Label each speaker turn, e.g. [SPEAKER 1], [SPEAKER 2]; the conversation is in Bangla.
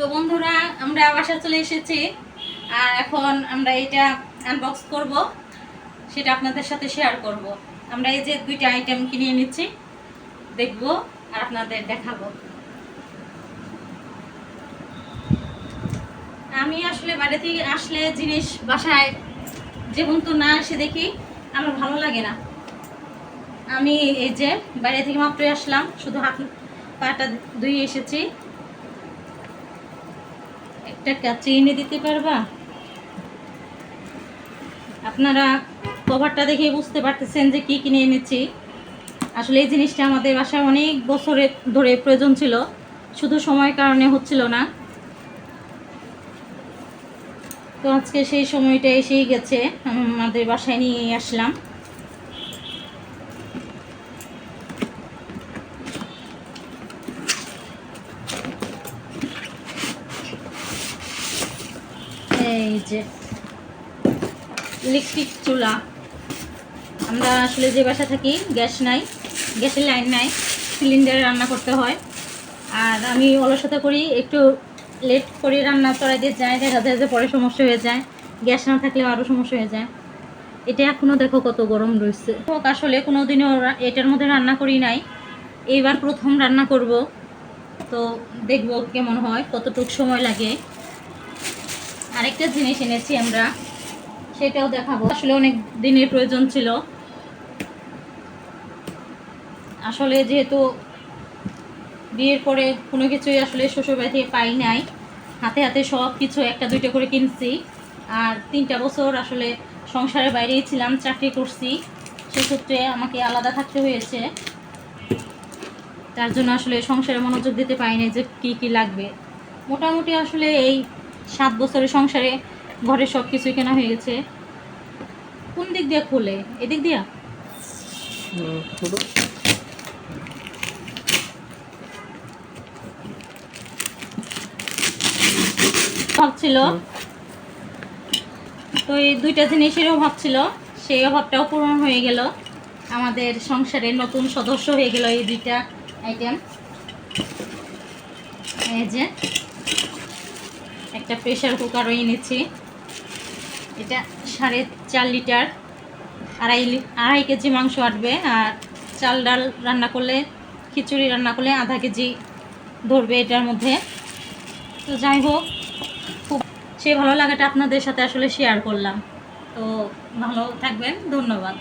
[SPEAKER 1] তো বন্ধুরা, আমরা বাসা চলে এসেছি। আর এখন আমরা এটা আনবক্স করব। সেটা আপনাদের সাথে শেয়ার করব। আমরা এই যে দুইটা আইটেম কিনে নিচ্ছি, দেখব আর আপনাদের দেখাবো। আমি আসলে বাইরে থেকে আসলে জিনিস বাসায় যেমন তো না এসে দেখি, আমার ভালো লাগে না। আমি এই যে বাইরে থেকে মাত্রই আসলাম, শুধু হাত পাটা ধুয়ে এসেছি। একটা কাছে এনে দিতে পারবা? আপনারা কভারটা দেখে বুঝতে পারতেছেন যে কি কিনে এনেছি। আসলে এই জিনিসটা আমাদের বাসায় অনেক বছরের ধরে প্রয়োজন ছিল, শুধু সময় কারণে হচ্ছিল না। তো আজকে সেই সময়টা এসেই গেছে আমাদের বাসায় নিয়ে আসলাম। এই যে ইলেকট্রিক চুলা। আমরা আসলে যে বাসা থাকি, গ্যাস নাই, গ্যাসের লাইন নাই সিলিন্ডারে রান্না করতে হয়। আর আমি অলসতা করি, একটু লেট করে রান্না করা দিয়ে যায়, দেখা যায় যে পরে সমস্যা হয়ে যায়। গ্যাস না থাকলেও আরও সমস্যা হয়ে যায়। এটা এখনও দেখো কত গরম রয়েছে। হোক, আসলে কোনো দিনও এটার মধ্যে রান্না করি নাই। এইবার প্রথম রান্না করব। তো দেখব কেমন হয়, কতটুক সময় লাগে। আরেকটা জিনিস এনেছি আমরা, সেটাও দেখাবো। আসলে অনেক দিনের প্রয়োজন ছিল। আসলে যেহেতু বিয়ের পরে কোনো কিছুই আসলে শ্বশুরবাড়ি থেকে পাই নাই, হাতে হাতে সব কিছু একটা দুইটা করে কিনছি। আর তিনটা বছর আসলে সংসারের বাইরেই ছিলাম, চাকরি করছি। সেক্ষেত্রে আমাকে আলাদা থাকতে হয়েছে। তার জন্য আসলে সংসারে মনোযোগ দিতে পারিনি যে কি কি লাগবে। মোটামুটি আসলে এই সাত বছরের সংসারে ঘরের সব কিছুই কেনা হয়ে গেছে। কোন দিক দিয়ে খোলে? এদিক দিয়া? ভাবছিল তো এই দুইটা জিনিসের অভাব ছিল। সেই অভাবটাও পূরণ হয়ে গেল। আমাদের সংসারের নতুন সদস্য হয়ে গেল এই দুইটা আইটেম এই যে একটা প্রেশার কুকারও এনেছি। এটা সাড়ে চার লিটার আড়াই আড়াই কেজি মাংস আটবে, আর চাল ডাল রান্না করলে, খিচুড়ি রান্না করলে আধা কেজি ধরবে এটার মধ্যে। তো যাই হোক, খুব সেই ভালো লাগাটা আপনাদের সাথে আসলে শেয়ার করলাম। তো ভালো থাকবেন, ধন্যবাদ।